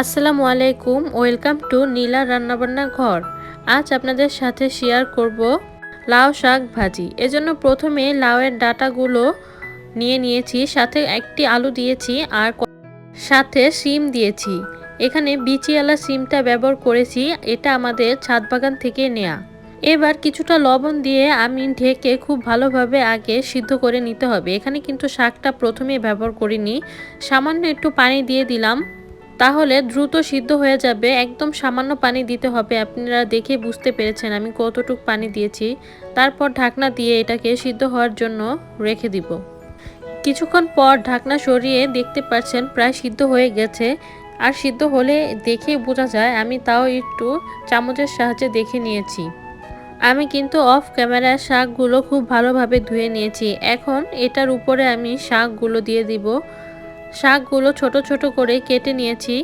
আসসালামু আলাইকুম, welcome to নীলা রান্নাবান্না ঘর। আজ আপনাদের সাথে শেয়ার করব লাউ শাক ভাজি। এজন্য প্রথমে লাউয়ের ডাটাগুলো নিয়ে নিয়েছি, সাথে একটি আলু দিয়েছি আর সাথে সিম দিয়েছি। এখানে বিচিওয়ালা সিমটা ব্যবহার করেছি, এটা আমাদের ছাদ বাগান থেকে নেয়া। এবার কিছুটা লবণ দিয়ে আমি ঢেকে খুব ভালোভাবে আগে সিদ্ধ করে নিতে হবে। এখানে কিন্তু শাকটা প্রথমেই ব্যবহার করিনি। সামান্য একটু পানি দিয়ে দিলাম। তাহলে দ্রুত সিদ্ধ হয়ে যাবে। একদম সামান্য পানি দিতে হবে। আপনারা দেখে বুঝতে পেরেছেন আমি কতটুক পানি দিয়েছি। তারপর ঢাকনা দিয়ে এটাকে সিদ্ধ হওয়ার জন্য রেখে দিব। কিছুক্ষণ পর ঢাকনা সরিয়ে দেখতে পাচ্ছেন প্রায় সিদ্ধ হয়ে গেছে। আর সিদ্ধ হলে দেখেই বোঝা যায়, আমি তাও একটু চামচের সাহায্যে দেখে নিয়েছি। আমি কিন্তু অফ ক্যামেরায় শাকগুলো খুব ভালোভাবে ধুয়ে নিয়েছি। এখন এটার উপরে আমি শাকগুলো দিয়ে দিব। শাকগুলো ছোট ছোট করে কেটে নিয়েছি।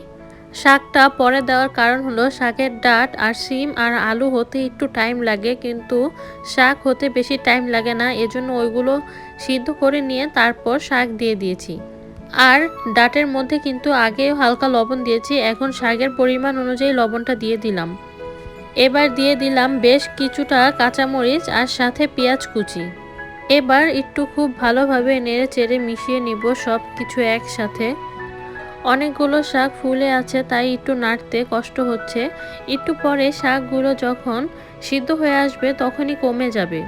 শাকটা পরে দেওয়ার কারণ হলো শাকের ডাট আর সিম আর আলু হতে একটু টাইম লাগে, কিন্তু শাক হতে বেশি টাইম লাগে না। এজন্য ওইগুলো সিদ্ধ করে নিয়ে তারপর শাক দিয়ে দিয়েছি। আর ডাটের মধ্যে কিন্তু আগেও হালকা লবণ দিয়েছি, এখন শাকের পরিমাণ অনুযায়ী লবণটা দিয়ে দিলাম। এবার দিয়ে দিলাম বেশ কিছুটা কাঁচামরিচ আর সাথে পেঁয়াজ কুচি। এবার একটু খুব ভালোভাবে নেড়ে চেড়ে মিশিয়ে নিব সব কিছু একসাথে। অনেকগুলো শাক ফুলে আছে, তাই একটু নাড়তে কষ্ট হচ্ছে। একটু পরে শাকগুলো যখন সিদ্ধ হয়ে আসবে, তখনই কমে যাবে।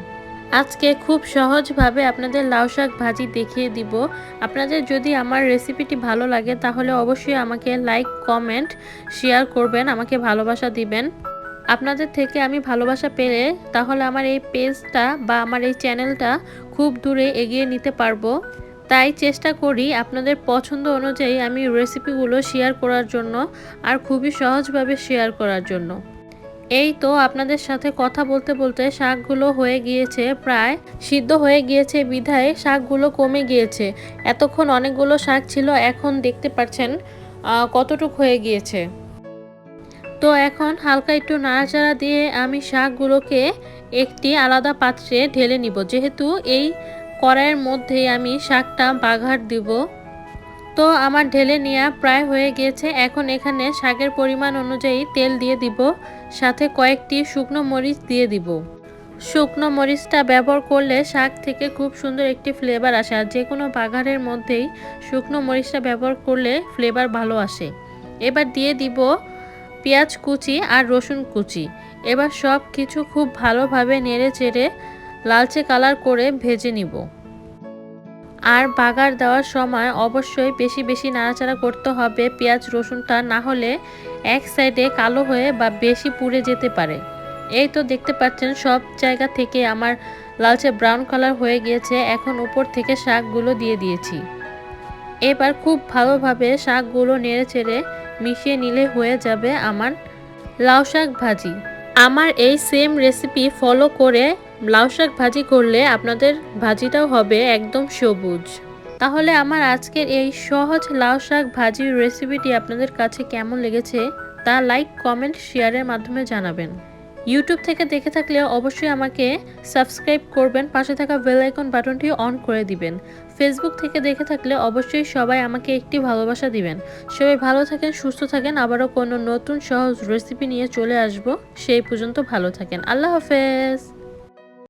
আজকে খুব সহজভাবে আপনাদের লাউ শাক ভাজি দেখিয়ে দিব। আপনাদের যদি আমার রেসিপিটি ভালো লাগে, তাহলে অবশ্যই আমাকে লাইক, কমেন্ট, শেয়ার করবেন, আমাকে ভালোবাসা দিবেন। আপনাদের থেকে আমি ভালোবাসা পেলে তাহলে আমার এই পেজটা বা আমার এই চ্যানেলটা খুব দূরে এগিয়ে নিতে পারব। তাই চেষ্টা করি আপনাদের পছন্দ অনুযায়ী আমি রেসিপিগুলো শেয়ার করার জন্য আর খুবই সহজভাবে শেয়ার করার জন্য। এই তো আপনাদের সাথে কথা বলতে বলতে শাকগুলো হয়ে গিয়েছে, প্রায় সিদ্ধ হয়ে গিয়েছে বিধায় শাকগুলো কমে গিয়েছে। এতক্ষণ অনেকগুলো শাক ছিল, এখন দেখতে পাচ্ছেন কতটুক হয়ে গিয়েছে। তো এখন হালকা একটু নাড়াচাড়া দিয়ে আমি শাকগুলোকে একটি আলাদা পাত্রে ঢেলে নিব। যেহেতু এই কড়াইয়ের মধ্যে আমি শাকটা বাঘার দিব। তো আমার ঢেলে নেওয়া প্রায় হয়ে গিয়েছে এখন এখানে শাকের পরিমাণ অনুযায়ী তেল দিয়ে দিব। সাথে কয়েকটি শুকনো মরিচ দিয়ে দিব। শুকনো মরিচটা ব্যবহার করলে শাক থেকে খুব সুন্দর একটি ফ্লেভার আসে। আর যে কোনো বাঘারের মধ্যেই শুকনো মরিচটা ব্যবহার করলে ফ্লেভার ভালো আসে। এবার দিয়ে দিব পেঁয়াজ কুচি আর রসুন কুচি। এবার সব কিছু খুব ভালোভাবে নেড়ে চেড়ে লালচে কালার করে ভেজে নিব। আর বাগার দেওয়ার সময় অবশ্যই বেশি বেশি নাড়াচাড়া করতে হবে পেঁয়াজ রসুনটা, না হলে এক সাইডে কালো হয়ে বা বেশি পুড়ে যেতে পারে। এই তো দেখতে পাচ্ছেন সব জায়গা থেকে আমার লালচে ব্রাউন কালার হয়ে গিয়েছে। এখন উপর থেকে শাকগুলো দিয়ে দিয়েছি। এবার খুব ভালোভাবে শাকগুলো নেড়ে চেড়ে মিশিয়ে নিলে হয়ে যাবে আমার লাউ শাক ভাজি। আমার এই সেম রেসিপি ফলো করে লাউ শাক ভাজি করলে আপনাদের ভাজিটাও হবে একদম সবুজ। তাহলে আমার আজকের এই সহজ লাউ শাক ভাজির রেসিপিটি আপনাদের কাছে কেমন লেগেছে তা লাইক কমেন্ট শেয়ারের মাধ্যমে জানাবেন। ইউটিউব থেকে দেখে থাকলে অবশ্যই আমাকে সাবস্ক্রাইব করবেন, পাশে থাকা বেল আইকন বাটনটি অন করে দিবেন। ফেসবুক থেকে দেখে থাকলে অবশ্যই সবাই আমাকে একটি ভালোবাসা দিবেন। সবাই ভালো থাকেন, সুস্থ থাকেন, আবারও কোনো নতুন সহজ রেসিপি নিয়ে চলে আসব। সেই পর্যন্ত ভালো থাকেন। আল্লাহ হাফেজ।